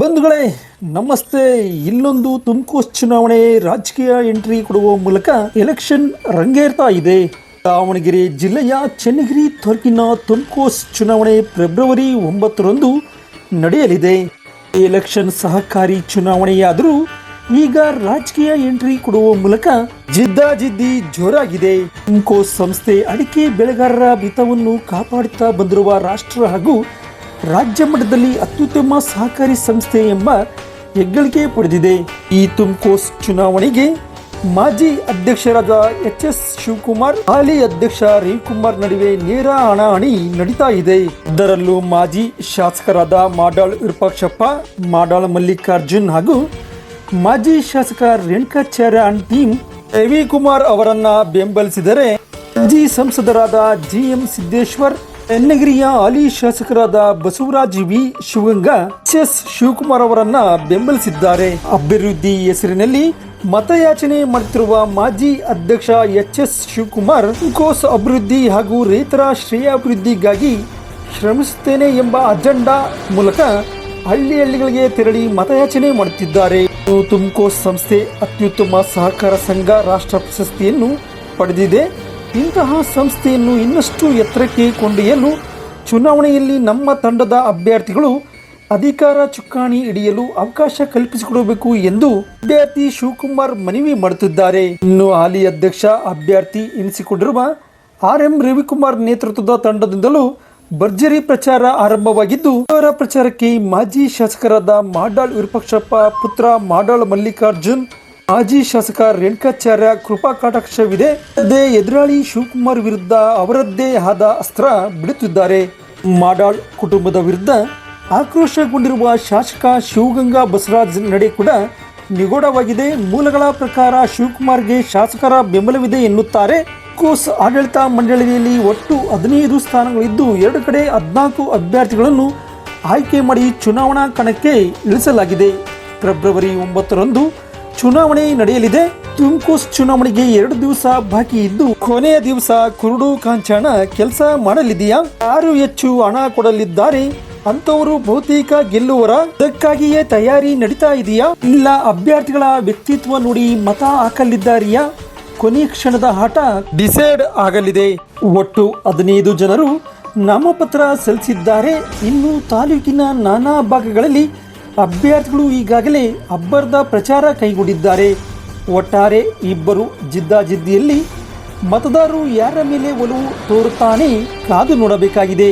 ಬಂಧುಗಳೇ, ನಮಸ್ತೆ. ಇಲ್ಲೊಂದು ತುಮಕೂರು ಚುನಾವಣೆ ರಾಜಕೀಯ ಎಂಟ್ರಿ ಕೊಡುವ ಮೂಲಕ ಎಲೆಕ್ಷನ್ ರಂಗೇರ್ತಾ ಇದೆ. ದಾವಣಗೆರೆ ಜಿಲ್ಲೆಯ ಚನ್ನಗಿರಿ ತಾಲೂಕಿನ ತುಮಕೂರು ಚುನಾವಣೆ ಫೆಬ್ರವರಿ ಒಂಬತ್ತರಂದು ನಡೆಯಲಿದೆ. ಎಲೆಕ್ಷನ್ ಸಹಕಾರಿ ಚುನಾವಣೆಯಾದರೂ ಈಗ ರಾಜಕೀಯ ಎಂಟ್ರಿ ಕೊಡುವ ಮೂಲಕ ಜಿದ್ದಾಜಿದ್ದಿ ಜೋರಾಗಿದೆ. ತುಮಕೋಸ್ ಸಂಸ್ಥೆ ಅಡಿಕೆ ಬೆಳೆಗಾರರ ಮಿತವನ್ನು ಕಾಪಾಡುತ್ತಾ ಬಂದಿರುವ ರಾಷ್ಟ್ರ ಹಾಗೂ ರಾಜ್ಯ ಮಟ್ಟದಲ್ಲಿ ಅತ್ಯುತ್ತಮ ಸಹಕಾರಿ ಸಂಸ್ಥೆ ಎಂಬ ಹೆಗ್ಗಳಿಕೆ ಪಡೆದಿದೆ. ಈ ತುಮಕೋಸ್ ಚುನಾವಣೆಗೆ ಮಾಜಿ ಅಧ್ಯಕ್ಷರಾದ ಎಚ್ ಎಸ್ ಶಿವಕುಮಾರ್, ಹಾಲಿ ಅಧ್ಯಕ್ಷ ರವಿಕುಮಾರ್ ನಡುವೆ ನೇರ ಹಣಾಹಣಿ ನಡೀತಾ ಇದೆ. ಇದರಲ್ಲೂ ಮಾಜಿ ಶಾಸಕರಾದ ಮಾಡಾಳ್ ವಿರೂಪಾಕ್ಷಪ್ಪ, ಮಾಡಾಳ್ ಮಲ್ಲಿಕಾರ್ಜುನ್ ಹಾಗೂ ಮಾಜಿ ಶಾಸಕ ರೇಣುಕಾಚಾರ್ಯ ಅಂಡ್ ಟೀಮ್ ರವಿಕುಮಾರ್ ಅವರನ್ನ ಬೆಂಬಲಿಸಿದರೆ ಮಾಜಿ ಸಂಸದರಾದ ಜಿ ಎಂ ಸಿದ್ದೇಶ್ವರ್ ಎನ್ನಗಿರಿಯ ಹಾಲಿ ಶಾಸಕರಾದ ಬಸವರಾಜ್ ವಿ. ಶಿವಗಂಗ, ಎಸ್. ಶಿವಕುಮಾರ್ ಅವರನ್ನ ಬೆಂಬಲಿಸಿದ್ದಾರೆ. ಅಭಿವೃದ್ಧಿ ಹೆಸರಿನಲ್ಲಿ ಮತಯಾಚನೆ ಮಾಡುತ್ತಿರುವ ಮಾಜಿ ಅಧ್ಯಕ್ಷ ಎಚ್. ಎಸ್. ಶಿವಕುಮಾರ್, ಕೋಸ್ ಅಭಿವೃದ್ಧಿ ಹಾಗೂ ರೈತರ ಶ್ರೇಯಾಭಿವೃದ್ಧಿಗಾಗಿ ಶ್ರಮಿಸುತ್ತೇನೆ ಎಂಬ ಅಜೆಂಡಾ ಮೂಲಕ ಹಳ್ಳಿ ಹಳ್ಳಿಗಳಿಗೆ ತೆರಳಿ ಮತಯಾಚನೆ ಮಾಡುತ್ತಿದ್ದಾರೆ ತುಮಕೋಸ್ ಸಂಸ್ಥೆ ಅತ್ಯುತ್ತಮ ಸಹಕಾರ ಸಂಘ ರಾಷ್ಟ್ರ ಪ್ರಶಸ್ತಿಯನ್ನು ಪಡೆದಿದೆ. ಇಂತಹ ಸಂಸ್ಥೆಯನ್ನು ಇನ್ನಷ್ಟು ಎತ್ತರಕ್ಕೆ ಕೊಂಡೊಯ್ಯಲು ಚುನಾವಣೆಯಲ್ಲಿ ನಮ್ಮ ತಂಡದ ಅಭ್ಯರ್ಥಿಗಳು ಅಧಿಕಾರ ಚುಕ್ಕಾಣಿ ಹಿಡಿಯಲು ಅವಕಾಶ ಕಲ್ಪಿಸಿಕೊಡಬೇಕು ಎಂದು ಅಭ್ಯರ್ಥಿ ಶಿವಕುಮಾರ್ ಮನವಿ ಮಾಡುತ್ತಿದ್ದಾರೆ. ಇನ್ನು ಹಾಲಿ ಅಧ್ಯಕ್ಷ ಅಭ್ಯರ್ಥಿ ಎನಿಸಿಕೊಂಡಿರುವ ಆರ್ ಎಂ ರವಿಕುಮಾರ್ ನೇತೃತ್ವದ ತಂಡದಿಂದಲೂ ಭರ್ಜರಿ ಪ್ರಚಾರ ಆರಂಭವಾಗಿದ್ದು ಅವರ ಪ್ರಚಾರಕ್ಕೆ ಮಾಜಿ ಶಾಸಕರಾದ ಮಾಡಾಳ್ ವಿರೂಪಾಕ್ಷಪ್ಪ, ಪುತ್ರ ಮಾಡಾಳ್ ಮಲ್ಲಿಕಾರ್ಜುನ್ ಮಾಜಿ ಶಾಸಕ ರೇಣುಕಾಚಾರ್ಯ ಕೃಪಾ ಕಟಾಕ್ಷವಿದೆ. ಅದೇ ಎದುರಾಳಿ ಶಿವಕುಮಾರ್ ವಿರುದ್ಧ ಅವರದ್ದೇ ಆದ ಅಸ್ತ್ರ ಬಿಡುತ್ತಿದ್ದಾರೆ ಮಾಡಾಳ್ ಕುಟುಂಬದ ವಿರುದ್ಧ ಆಕ್ರೋಶಗೊಂಡಿರುವ ಶಾಸಕ ಶಿವಗಂಗಾ ಬಸವರಾಜ್ ನಡೆ ಕೂಡ ನಿಗೂಢವಾಗಿದೆ. ಮೂಲಗಳ ಪ್ರಕಾರ ಶಿವಕುಮಾರ್ಗೆ ಶಾಸಕರ ಬೆಂಬಲವಿದೆ ಎನ್ನುತ್ತಾರೆ. ಕೋಸ್ ಆಡಳಿತ ಮಂಡಳಿಯಲ್ಲಿ ಒಟ್ಟು ಹದಿನೈದು ಸ್ಥಾನಗಳಿದ್ದು, ಎರಡು ಕಡೆ ಹದಿನಾಲ್ಕು ಅಭ್ಯರ್ಥಿಗಳನ್ನು ಆಯ್ಕೆ ಮಾಡಿ ಚುನಾವಣಾ ಕಣಕ್ಕೆ ಇಳಿಸಲಾಗಿದೆ. ಫೆಬ್ರವರಿ ಒಂಬತ್ತರಂದು ಚುನಾವಣೆ ನಡೆಯಲಿದೆ. ತುಮಕೂಸ್ ಚುನಾವಣೆಗೆ ಎರಡು ದಿವಸ ಬಾಕಿ ಇದ್ದು, ಕೊನೆಯ ದಿವಸ ಕುರುಡು ಕಾಂಚಾಣ ಕೆಲಸ ಮಾಡಲಿದೆಯಾ? ಯಾರು ಹೆಚ್ಚು ಹಣ ಕೊಡಲಿದ್ದಾರೆ? ಅಂತವರು ಬಹುತೇಕ ಗೆಲ್ಲುವರ ಅದಕ್ಕಾಗಿಯೇ ತಯಾರಿ ನಡೀತಾ ಇದೆಯಾ? ಇಲ್ಲ, ಅಭ್ಯರ್ಥಿಗಳ ವ್ಯಕ್ತಿತ್ವ ನೋಡಿ ಮತ ಹಾಕಲಿದ್ದಾರಿಯಾ? ಕೊನೆಯ ಕ್ಷಣದ ಆಟ ಡಿಸೈಡ್ ಆಗಲಿದೆ. ಒಟ್ಟು ಹದಿನೈದು ಜನರು ನಾಮಪತ್ರ ಸಲ್ಲಿಸಿದ್ದಾರೆ. ಇನ್ನು ತಾಲೂಕಿನ ನಾನಾ ಭಾಗಗಳಲ್ಲಿ ಅಭ್ಯರ್ಥಿಗಳು ಈಗಾಗಲೇ ಅಬ್ಬರದ ಪ್ರಚಾರ ಕೈಗೊಂಡಿದ್ದಾರೆ. ಒಟ್ಟಾರೆ ಇಬ್ಬರು ಜಿದ್ದಾಜಿದ್ದಿಯಲ್ಲಿ ಮತದಾರರು ಯಾರ ಮೇಲೆ ಒಲವು ತೋರುತ್ತಾನೆ ಕಾದು ನೋಡಬೇಕಾಗಿದೆ.